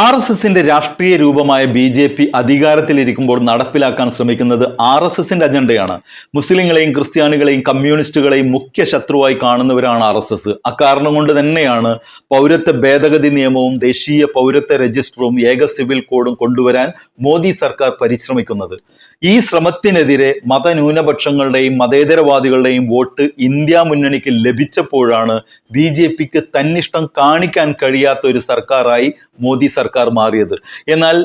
R S എസിന്റെ രാഷ്ട്രീയ രൂപമായ ബി ജെ പി അധികാരത്തിലിരിക്കുമ്പോൾ നടപ്പിലാക്കാൻ ശ്രമിക്കുന്നത് ആർ എസ് എസിന്റെ അജണ്ടയാണ്. മുസ്ലിങ്ങളെയും ക്രിസ്ത്യാനികളെയും കമ്മ്യൂണിസ്റ്റുകളെയും മുഖ്യ ശത്രുവായി കാണുന്നവരാണ് ആർ എസ് എസ്. അക്കാരണം കൊണ്ട് തന്നെയാണ് പൗരത്വ ഭേദഗതി നിയമവും ദേശീയ പൗരത്വ രജിസ്റ്ററും ഏക സിവിൽ കോഡും കൊണ്ടുവരാൻ മോദി സർക്കാർ പരിശ്രമിക്കുന്നത്. ഈ ശ്രമത്തിനെതിരെ മതന്യൂനപക്ഷങ്ങളുടെയും മതേതരവാദികളുടെയും വോട്ട് ഇന്ത്യ മുന്നണിക്ക് ലഭിച്ചപ്പോഴാണ് ബി ജെ പിക്ക് തന്നിഷ്ടം കാണിക്കാൻ കഴിയാത്ത ഒരു സർക്കാരായി മോദി സർക്കാർ മാറിയത്. എന്നാൽ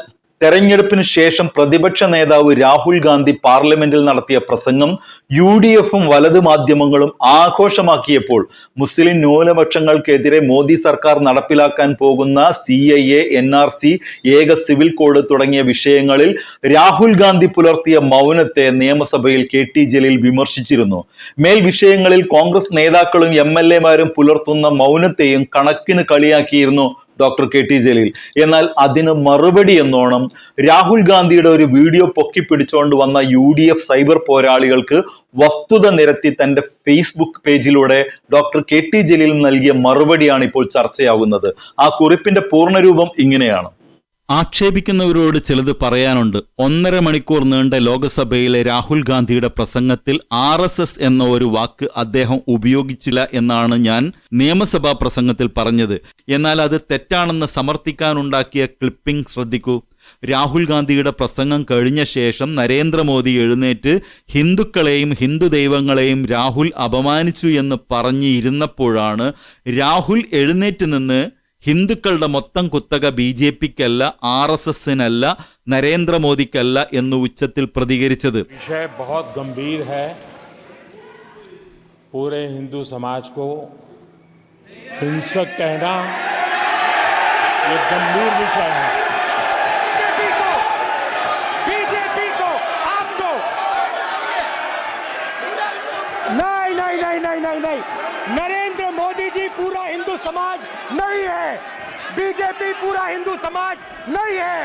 തെരഞ്ഞെടുപ്പിന് ശേഷം പ്രതിപക്ഷ നേതാവ് രാഹുൽ ഗാന്ധി പാർലമെന്റിൽ നടത്തിയ പ്രസംഗം യു ഡി എഫും വലത് മാധ്യമങ്ങളും ആഘോഷമാക്കിയപ്പോൾ മുസ്ലിം ന്യൂനപക്ഷങ്ങൾക്കെതിരെ മോദി സർക്കാർ നടപ്പിലാക്കാൻ പോകുന്ന C A A N R C ഏക സിവിൽ കോഡ് തുടങ്ങിയ വിഷയങ്ങളിൽ രാഹുൽ ഗാന്ധി പുലർത്തിയ മൗനത്തെ നിയമസഭയിൽ കെ ടി ജലീൽ വിമർശിച്ചിരുന്നു. മേൽ വിഷയങ്ങളിൽ കോൺഗ്രസ് നേതാക്കളും എം എൽ എമാരും പുലർത്തുന്ന മൗനത്തെയും കണക്കിന് കളിയാക്കിയിരുന്നു ഡോക്ടർ കെ ടി ജലീൽ. എന്നാൽ അതിന് മറുപടി എന്നോണം രാഹുൽ ഗാന്ധിയുടെ ഒരു വീഡിയോ പൊക്കി പിടിച്ചുകൊണ്ട് വന്ന യു ഡി എഫ് സൈബർ പോരാളികൾക്ക് വസ്തുത നിരത്തി തന്റെ ഫേസ്ബുക്ക് പേജിലൂടെ ഡോക്ടർ കെ ടി ജലീൽ നൽകിയ മറുപടിയാണ് ഇപ്പോൾ ചർച്ചയാകുന്നത് ആ കുറിപ്പിന്റെ പൂർണരൂപം ഇങ്ങനെയാണ്. ആക്ഷേപിക്കുന്നവരോട് ചിലത് പറയാനുണ്ട്. ഒന്നര മണിക്കൂർ നീണ്ട ലോക്സഭയിലെ രാഹുൽ ഗാന്ധിയുടെ പ്രസംഗത്തിൽ ആർ എസ് എസ് എന്ന ഒരു വാക്ക് അദ്ദേഹം ഉപയോഗിച്ചില്ല എന്നാണ് ഞാൻ നിയമസഭാ പ്രസംഗത്തിൽ പറഞ്ഞത്. എന്നാൽ അത് തെറ്റാണെന്ന് സമർത്ഥിക്കാനുണ്ടാക്കിയ ക്ലിപ്പിംഗ് ശ്രദ്ധിക്കൂ. രാഹുൽ ഗാന്ധിയുടെ പ്രസംഗം കഴിഞ്ഞ ശേഷം നരേന്ദ്രമോദി എഴുന്നേറ്റ് ഹിന്ദുക്കളെയും ഹിന്ദു ദൈവങ്ങളെയും രാഹുൽ അപമാനിച്ചു എന്ന് പറഞ്ഞിരുന്നപ്പോഴാണ് രാഹുൽ എഴുന്നേറ്റ് നിന്ന് ഹിന്ദുക്കളുടെ മൊത്തം കുത്തക ബി ജെ പിക്കല്ല ആർ എസ് എസിനല്ല നരേന്ദ്രമോദിക്കല്ല എന്ന് ഉച്ചത്തിൽ പ്രതികരിച്ചത് विषय बहुत गंभीर है पूरे हिंदू समाज को हिंसक कहना ये गंभीर विषय है बीजेपी को बीजेपी को आपको नहीं नहीं नहीं नहीं नहीं नहीं नरेंद्र मोदी जी पूरा हिंदू समाज नहीं है बीजेपी पूरा हिंदू समाज नहीं है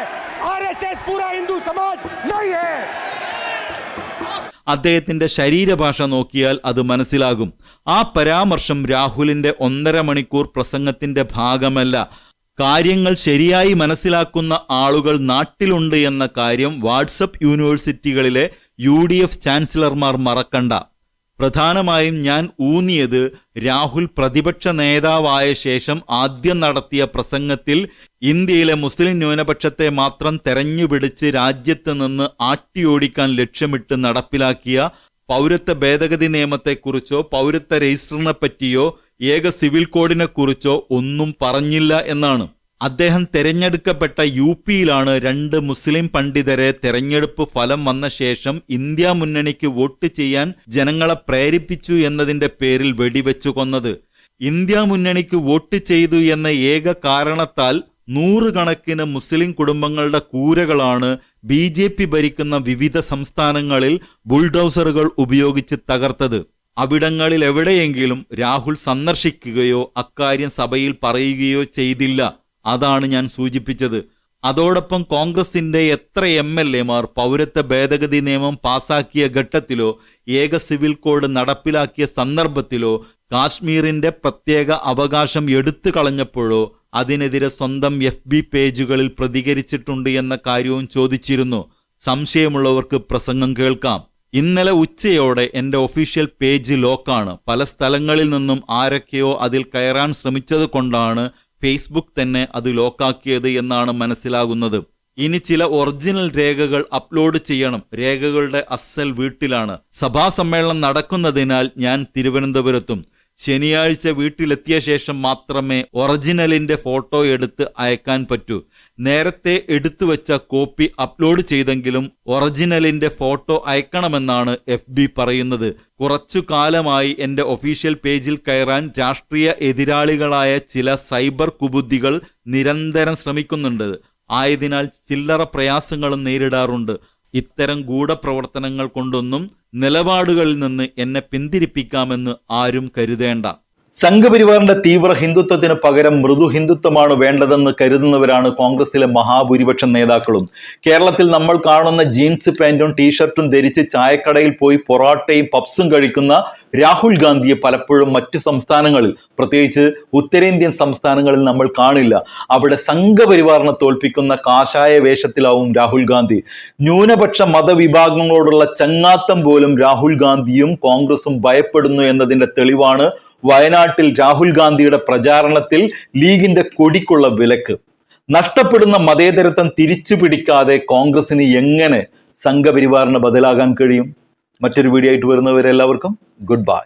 आरएसएस पूरा हिंदू समाज नहीं है അദ്ദേഹത്തിന്റെ ശരീരഭാഷ നോക്കിയാൽ അത് മനസ്സിലാകും ആ പരാമർശം രാഹുലിന്റെ ഒന്നര മണിക്കൂർ പ്രസംഗത്തിന്റെ ഭാഗമല്ല കാര്യങ്ങൾ ശരിയായി മനസ്സിലാക്കുന്ന ആളുകൾ നാട്ടിലുണ്ട് എന്ന കാര്യം വാട്സപ്പ് യൂണിവേഴ്സിറ്റികളിലെ യു ഡി എഫ് ചാൻസലർമാർ മറക്കണ്ട പ്രധാനമായും ഞാൻ ഊന്നിയത് രാഹുൽ പ്രതിപക്ഷ നേതാവായ ശേഷം ആദ്യം നടത്തിയ പ്രസംഗത്തിൽ ഇന്ത്യയിലെ മുസ്ലിം ന്യൂനപക്ഷത്തെ മാത്രം തെരഞ്ഞുപിടിച്ച് രാജ്യത്ത് നിന്ന് ആട്ടിയോടിക്കാൻ ലക്ഷ്യമിട്ട് നടപ്പിലാക്കിയ പൗരത്വ ഭേദഗതി നിയമത്തെക്കുറിച്ചോ പൗരത്വ രജിസ്റ്ററിനെ പറ്റിയോ ഏക സിവിൽ കോഡിനെക്കുറിച്ചോ ഒന്നും പറഞ്ഞില്ല എന്നാണ്. അദ്ദേഹം തെരഞ്ഞെടുക്കപ്പെട്ട യു പിയിലാണ് രണ്ട് മുസ്ലിം പണ്ഡിതരെ തെരഞ്ഞെടുപ്പ് ഫലം വന്ന ശേഷം ഇന്ത്യ മുന്നണിക്ക് വോട്ട് ചെയ്യാൻ ജനങ്ങളെ പ്രേരിപ്പിച്ചു എന്നതിന്റെ പേരിൽ വെടിവെച്ചു കൊന്നത്. ഇന്ത്യ മുന്നണിക്ക് വോട്ട് ചെയ്തു എന്ന ഏക കാരണത്താൽ നൂറുകണക്കിന് മുസ്ലിം കുടുംബങ്ങളുടെ കൂരകളാണ് ബി ജെ പി ഭരിക്കുന്ന വിവിധ സംസ്ഥാനങ്ങളിൽ ബുൾഡോസറുകൾ ഉപയോഗിച്ച് തകർത്തത്. അവിടങ്ങളിൽ എവിടെയെങ്കിലും രാഹുൽ സന്ദർശിക്കുകയോ അക്കാര്യം സഭയിൽ പറയുകയോ ചെയ്തില്ല. അതാണ് ഞാൻ സൂചിപ്പിച്ചത്. അതോടൊപ്പം കോൺഗ്രസിന്റെ എത്ര എം എൽ എമാർ പൗരത്വ ഭേദഗതി നിയമം പാസാക്കിയ ഘട്ടത്തിലോ ഏക സിവിൽ കോഡ് നടപ്പിലാക്കിയ സന്ദർഭത്തിലോ കാശ്മീരിന്റെ പ്രത്യേക അവകാശം എടുത്തു കളഞ്ഞപ്പോഴോ അതിനെതിരെ സ്വന്തം എഫ് ബി പേജുകളിൽ പ്രതികരിച്ചിട്ടുണ്ട് എന്ന കാര്യവും ചോദിച്ചിരുന്നു. സംശയമുള്ളവർക്ക് പ്രസംഗം കേൾക്കാം. ഇന്നലെ ഉച്ചയോടെ എന്റെ ഒഫീഷ്യൽ പേജ് ലോക്കാണ്. പല സ്ഥലങ്ങളിൽ നിന്നും ആരൊക്കെയോ അതിൽ കയറാൻ ശ്രമിച്ചത് കൊണ്ടാണ് ഫേസ്ബുക്ക് തന്നെ അത് ലോക്കാക്കിയത് എന്നാണ് മനസ്സിലാകുന്നത്. ഇനി ചില ഒറിജിനൽ രേഖകൾ അപ്ലോഡ് ചെയ്യണം. രേഖകളുടെ അസൽ വീട്ടിലാണ്. സഭാ സമ്മേളനം നടക്കുന്നതിനാൽ ഞാൻ തിരുവനന്തപുരത്തും. ശനിയാഴ്ച വീട്ടിലെത്തിയ ശേഷം മാത്രമേ ഒറിജിനലിന്റെ ഫോട്ടോ എടുത്ത് അയക്കാൻ പറ്റൂ. നേരത്തെ എടുത്തു വെച്ച കോപ്പി അപ്ലോഡ് ചെയ്തെങ്കിലും ഒറിജിനലിന്റെ ഫോട്ടോ അയക്കണമെന്നാണ് എഫ് ബി പറയുന്നത്. കുറച്ചു കാലമായി എന്റെ ഒഫീഷ്യൽ പേജിൽ കയറാൻ രാഷ്ട്രീയ എതിരാളികളായ ചില സൈബർ കുബുദ്ധികൾ നിരന്തരം ശ്രമിക്കുന്നുണ്ട്. ആയതിനാൽ ചില്ലറ പ്രയാസങ്ങളും നേരിടാറുണ്ട്. ഇത്തരം ഗൂഢപ്രവർത്തനങ്ങൾ കൊണ്ടൊന്നും നിലപാടുകളിൽ നിന്ന് എന്നെ പിന്തിരിപ്പിക്കാമെന്ന് ആരും കരുതേണ്ട. സംഘപരിവാറിന്റെ തീവ്ര ഹിന്ദുത്വത്തിന് പകരം മൃദു ഹിന്ദുത്വമാണ് വേണ്ടതെന്ന് കരുതുന്നവരാണ് കോൺഗ്രസിലെ മഹാഭൂരിപക്ഷം നേതാക്കളും. കേരളത്തിൽ നമ്മൾ കാണുന്ന ജീൻസ് പാന്റും ടീഷർട്ടും ധരിച്ച് ചായക്കടയിൽ പോയി പൊറാട്ടയും പപ്സും കഴിക്കുന്ന രാഹുൽ ഗാന്ധിയെ പലപ്പോഴും മറ്റു സംസ്ഥാനങ്ങളിൽ പ്രത്യേകിച്ച് ഉത്തരേന്ത്യൻ സംസ്ഥാനങ്ങളിൽ നമ്മൾ കാണില്ല. അവിടെ സംഘപരിവാറിനെ തോൽപ്പിക്കുന്ന കാഷായ വേഷത്തിലാവും രാഹുൽ ഗാന്ധി. ന്യൂനപക്ഷ മതവിഭാഗങ്ങളോടുള്ള ചങ്ങാത്തം പോലും രാഹുൽ ഗാന്ധിയും കോൺഗ്രസും ഭയപ്പെടുന്നു എന്നതിന്റെ തെളിവാണ് വയനാട്ടിൽ രാഹുൽ ഗാന്ധിയുടെ പ്രചാരണത്തിൽ ലീഗിന്റെ കൊടിക്കുള്ള വിലക്ക്. നഷ്ടപ്പെടുന്ന മതേതരത്വം തിരിച്ചു പിടിക്കാതെ കോൺഗ്രസിന് എങ്ങനെ സംഘപരിവാറിന് ബദലാകാൻ കഴിയും? മറ്റൊരു വീഡിയോ ആയിട്ട് വരുന്നവരെല്ലാവർക്കും ഗുഡ് ബൈ.